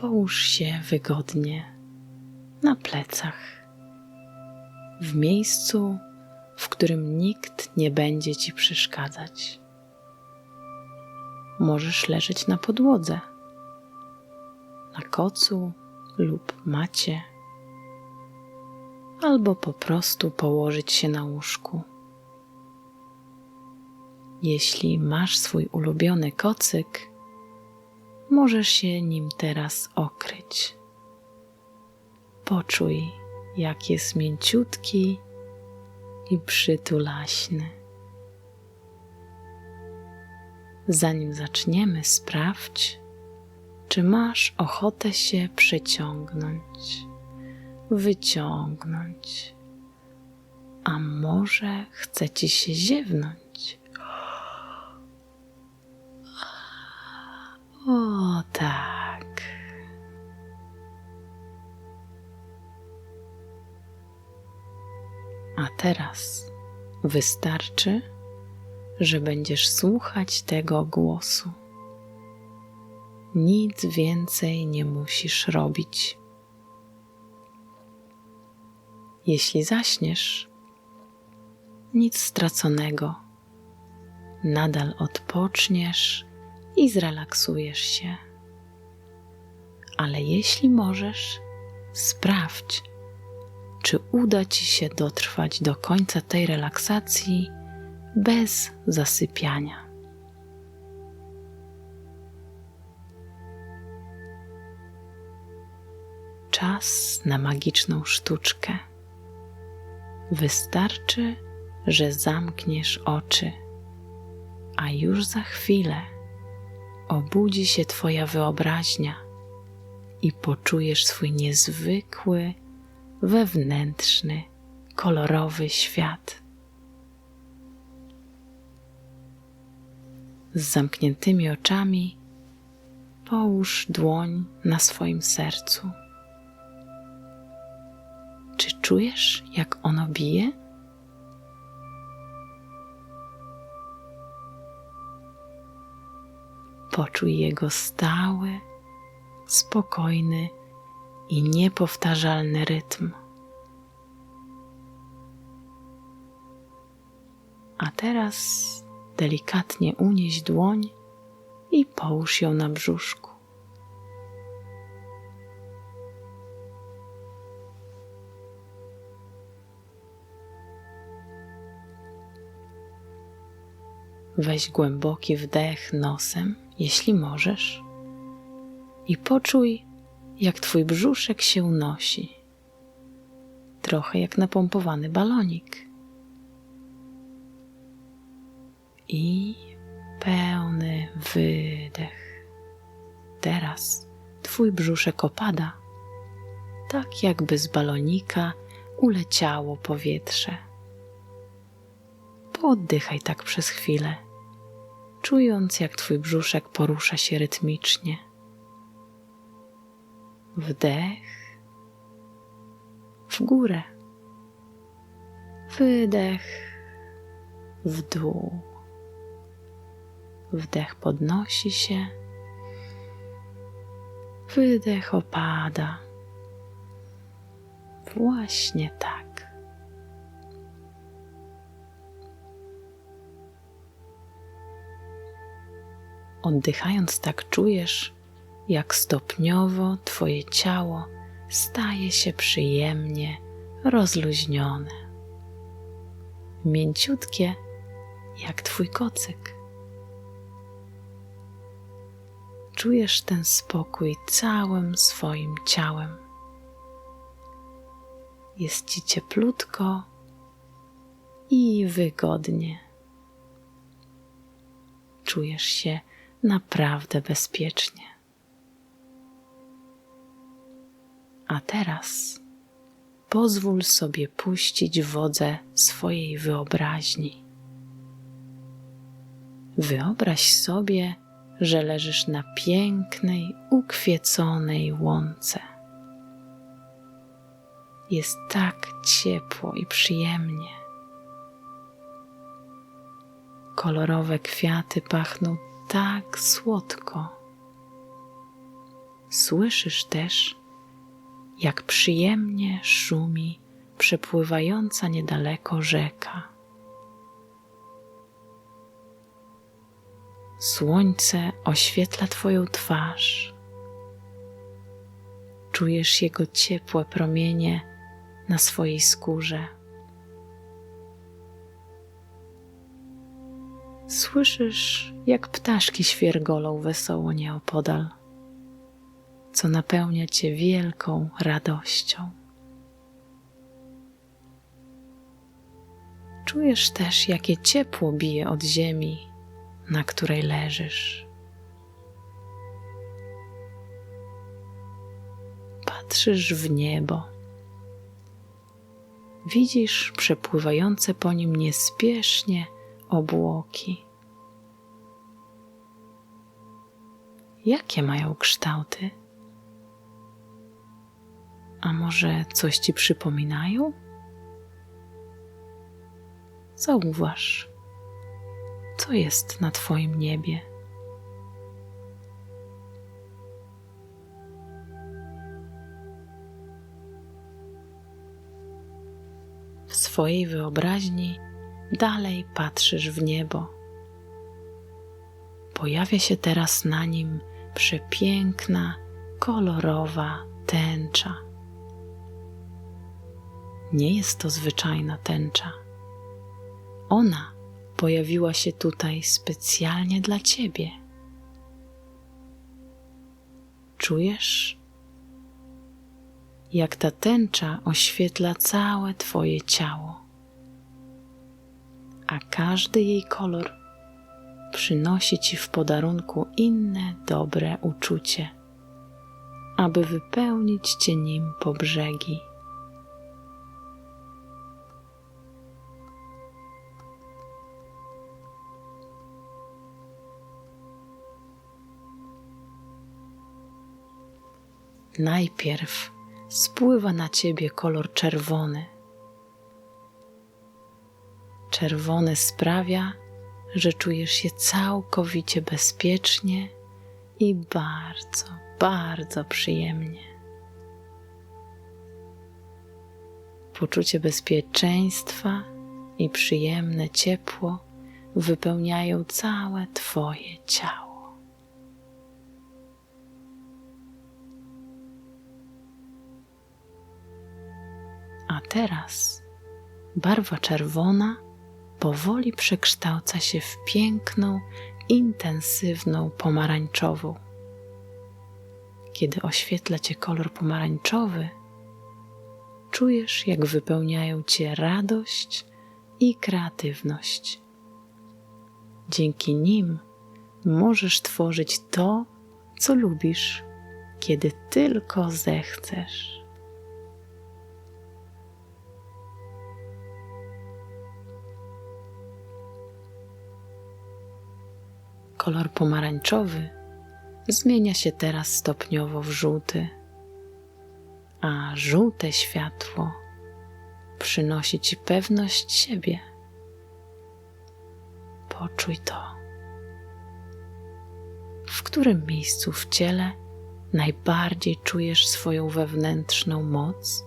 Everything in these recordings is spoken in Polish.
Połóż się wygodnie na plecach, w miejscu, w którym nikt nie będzie ci przeszkadzać. Możesz leżeć na podłodze, na kocu lub macie, albo po prostu położyć się na łóżku. Jeśli masz swój ulubiony kocyk, możesz się nim teraz okryć. Poczuj, jak jest mięciutki i przytulaśny. Zanim zaczniemy, sprawdź, czy masz ochotę się przeciągnąć, wyciągnąć, a może chce ci się ziewnąć. Teraz wystarczy, że będziesz słuchać tego głosu. Nic więcej nie musisz robić. Jeśli zaśniesz, nic straconego. Nadal odpoczniesz i zrelaksujesz się. Ale jeśli możesz, sprawdź, czy uda ci się dotrwać do końca tej relaksacji bez zasypiania. Czas na magiczną sztuczkę. Wystarczy, że zamkniesz oczy, a już za chwilę obudzi się Twoja wyobraźnia i poczujesz swój niezwykły, wewnętrzny, kolorowy świat. Z zamkniętymi oczami połóż dłoń na swoim sercu. Czy czujesz, jak ono bije? Poczuj jego stały, spokojny i niepowtarzalny rytm. A teraz delikatnie unieś dłoń i połóż ją na brzuszku. Weź głęboki wdech nosem, jeśli możesz, i poczuj, jak Twój brzuszek się unosi, trochę jak napompowany balonik. I pełny wydech. Teraz Twój brzuszek opada, tak jakby z balonika uleciało powietrze. Pooddychaj tak przez chwilę, czując jak Twój brzuszek porusza się rytmicznie wdech, w górę, wydech, w dół. Wdech podnosi się, wydech opada. Właśnie tak. Oddychając tak czujesz, jak stopniowo Twoje ciało staje się przyjemnie rozluźnione, mięciutkie jak Twój kocyk. Czujesz ten spokój całym swoim ciałem. Jest Ci cieplutko i wygodnie. Czujesz się naprawdę bezpiecznie. A teraz pozwól sobie puścić wodze swojej wyobraźni. Wyobraź sobie, że leżysz na pięknej, ukwieconej łące. Jest tak ciepło i przyjemnie. Kolorowe kwiaty pachną tak słodko Słyszysz też, jak przyjemnie szumi przepływająca niedaleko rzeka. Słońce oświetla Twoją twarz. Czujesz jego ciepłe promienie na swojej skórze. Słyszysz, jak ptaszki świergolą wesoło nieopodal, co napełnia cię wielką radością. Czujesz też, jakie ciepło bije od ziemi, na której leżysz. Patrzysz w niebo. Widzisz przepływające po nim niespiesznie obłoki. Jakie mają kształty? A może coś ci przypominają? Zauważ, co jest na Twoim niebie. W swojej wyobraźni dalej patrzysz w niebo. Pojawia się teraz na nim przepiękna, kolorowa tęcza. Nie jest to zwyczajna tęcza. Ona pojawiła się tutaj specjalnie dla Ciebie. Czujesz, jak ta tęcza oświetla całe Twoje ciało, a każdy jej kolor przynosi Ci w podarunku inne dobre uczucie, aby wypełnić Cię nim po brzegi. Najpierw spływa na ciebie kolor czerwony. Czerwony sprawia, że czujesz się całkowicie bezpiecznie i bardzo, bardzo przyjemnie. Poczucie bezpieczeństwa i przyjemne ciepło wypełniają całe Twoje ciało. A teraz barwa czerwona powoli przekształca się w piękną, intensywną pomarańczową. Kiedy oświetla cię kolor pomarańczowy, czujesz, jak wypełniają cię radość i kreatywność. Dzięki nim możesz tworzyć to, co lubisz, kiedy tylko zechcesz. Kolor pomarańczowy zmienia się teraz stopniowo w żółty, a żółte światło przynosi ci pewność siebie. Poczuj to. W którym miejscu w ciele najbardziej czujesz swoją wewnętrzną moc?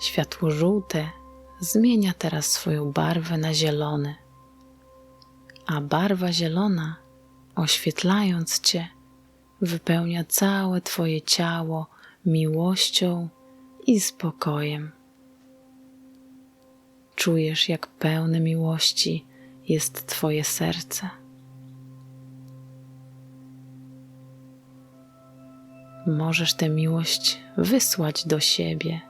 Światło żółte zmienia teraz swoją barwę na zielony, a barwa zielona, oświetlając Cię, wypełnia całe Twoje ciało miłością i spokojem. Czujesz, jak pełne miłości jest Twoje serce. Możesz tę miłość wysłać do siebie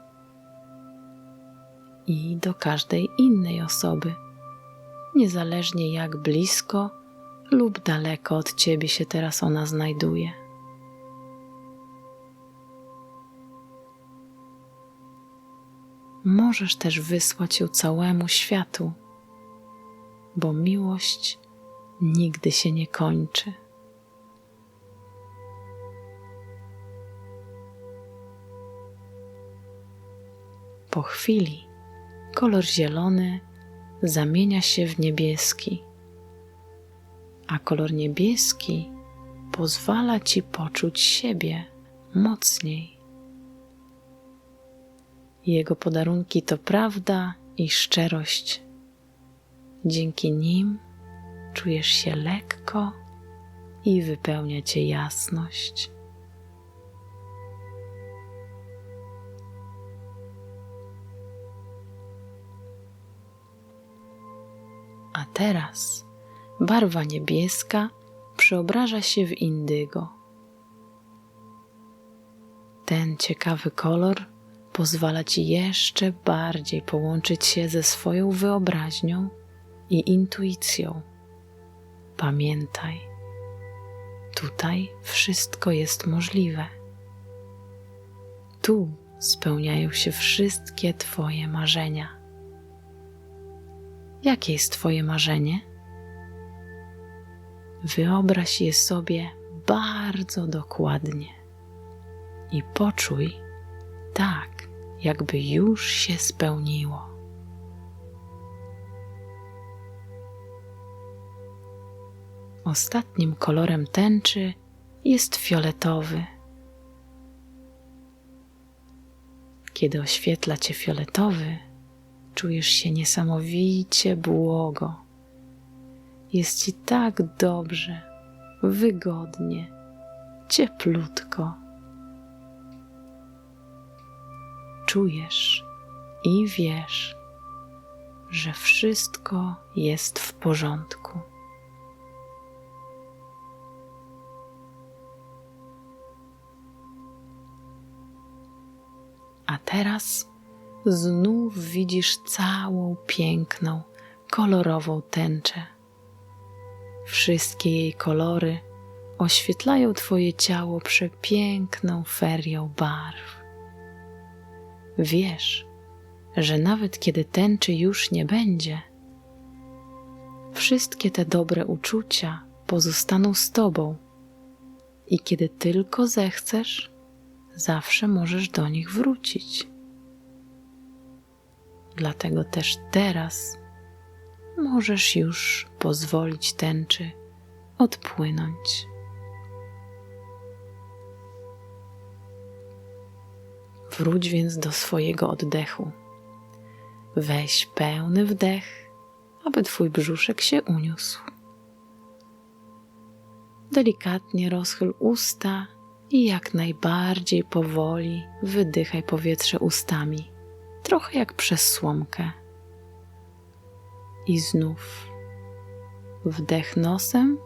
i do każdej innej osoby, niezależnie jak blisko lub daleko od ciebie się teraz ona znajduje. Możesz też wysłać ją całemu światu, bo miłość nigdy się nie kończy. Po chwili kolor zielony zamienia się w niebieski, a kolor niebieski pozwala ci poczuć siebie mocniej. Jego podarunki to prawda i szczerość. Dzięki nim czujesz się lekko i wypełnia cię jasność. A teraz barwa niebieska przeobraża się w indygo. Ten ciekawy kolor pozwala ci jeszcze bardziej połączyć się ze swoją wyobraźnią i intuicją. Pamiętaj, tutaj wszystko jest możliwe. Tu spełniają się wszystkie Twoje marzenia. Jakie jest Twoje marzenie? Wyobraź je sobie bardzo dokładnie i poczuj tak, jakby już się spełniło. Ostatnim kolorem tęczy jest fioletowy. Kiedy oświetla cię fioletowy, czujesz się niesamowicie błogo. Jest ci tak dobrze, wygodnie, cieplutko. Czujesz i wiesz, że wszystko jest w porządku. A teraz znów widzisz całą piękną, kolorową tęczę. Wszystkie jej kolory oświetlają Twoje ciało przepiękną ferią barw. Wiesz, że nawet kiedy tęczy już nie będzie, wszystkie te dobre uczucia pozostaną z Tobą i kiedy tylko zechcesz, zawsze możesz do nich wrócić. Dlatego też teraz możesz już pozwolić tęczy odpłynąć. Wróć więc do swojego oddechu. Weź pełny wdech, aby Twój brzuszek się uniósł. Delikatnie rozchyl usta i jak najbardziej powoli wydychaj powietrze ustami, trochę jak przez słomkę. I znów wdech nosem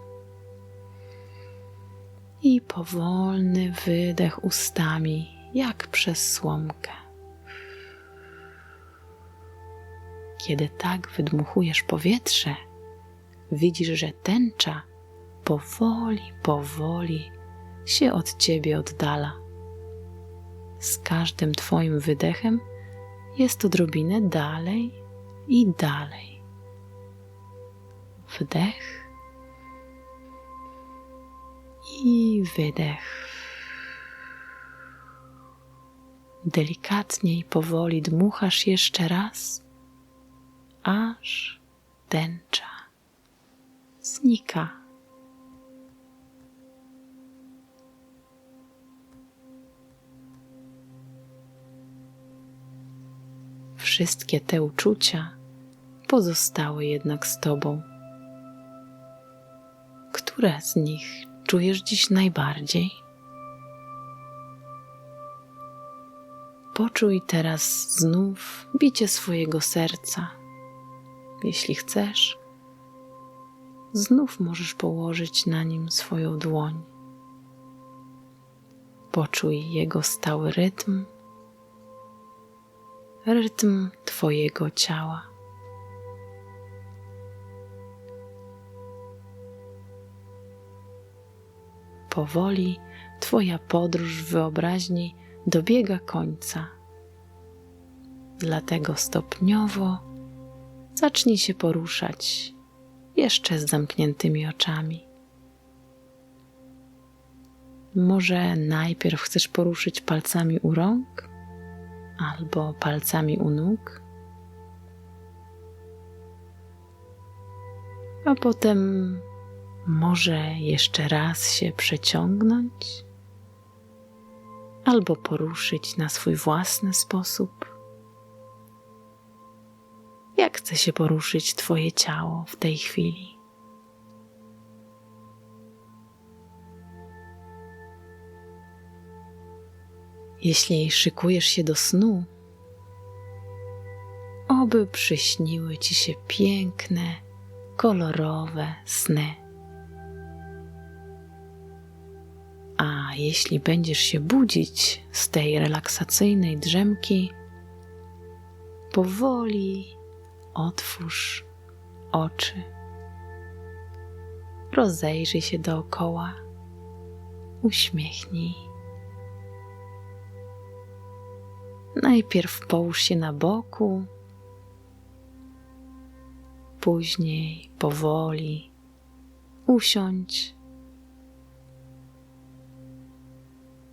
i powolny wydech ustami, jak przez słomkę. Kiedy tak wydmuchujesz powietrze, widzisz, że tęcza powoli, powoli się od ciebie oddala. Z każdym Twoim wydechem jest odrobinę dalej i dalej. Wdech i wydech. Delikatnie i powoli dmuchasz jeszcze raz, aż tęcza znika. Wszystkie te uczucia pozostały jednak z Tobą. Które z nich czujesz dziś najbardziej? Poczuj teraz znów bicie swojego serca. Jeśli chcesz, znów możesz położyć na nim swoją dłoń. Poczuj jego stały rytm rytm Twojego ciała. Powoli Twoja podróż wyobraźni dobiega końca. Dlatego stopniowo zacznij się poruszać jeszcze z zamkniętymi oczami. Może najpierw chcesz poruszyć palcami u rąk? Albo palcami u nóg, a potem Może jeszcze raz się przeciągnąć, albo poruszyć na swój własny sposób. Jak chce się poruszyć Twoje ciało w tej chwili? Jeśli szykujesz się do snu, oby przyśniły Ci się piękne, kolorowe sny. A jeśli będziesz się budzić z tej relaksacyjnej drzemki, powoli otwórz oczy. Rozejrzyj się dookoła, uśmiechnij. Najpierw połóż się na boku, później powoli usiądź.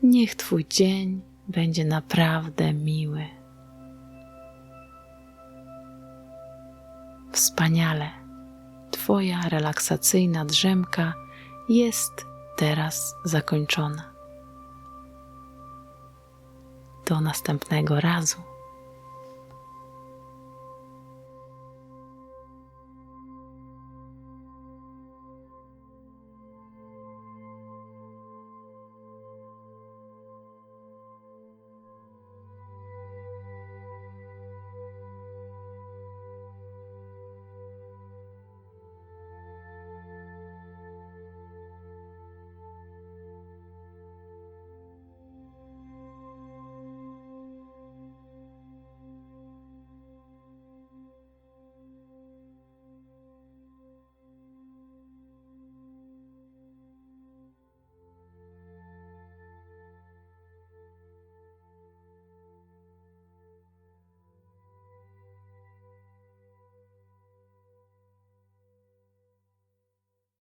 Niech Twój dzień będzie naprawdę miły. Wspaniale. Twoja relaksacyjna drzemka jest teraz zakończona. Do następnego razu.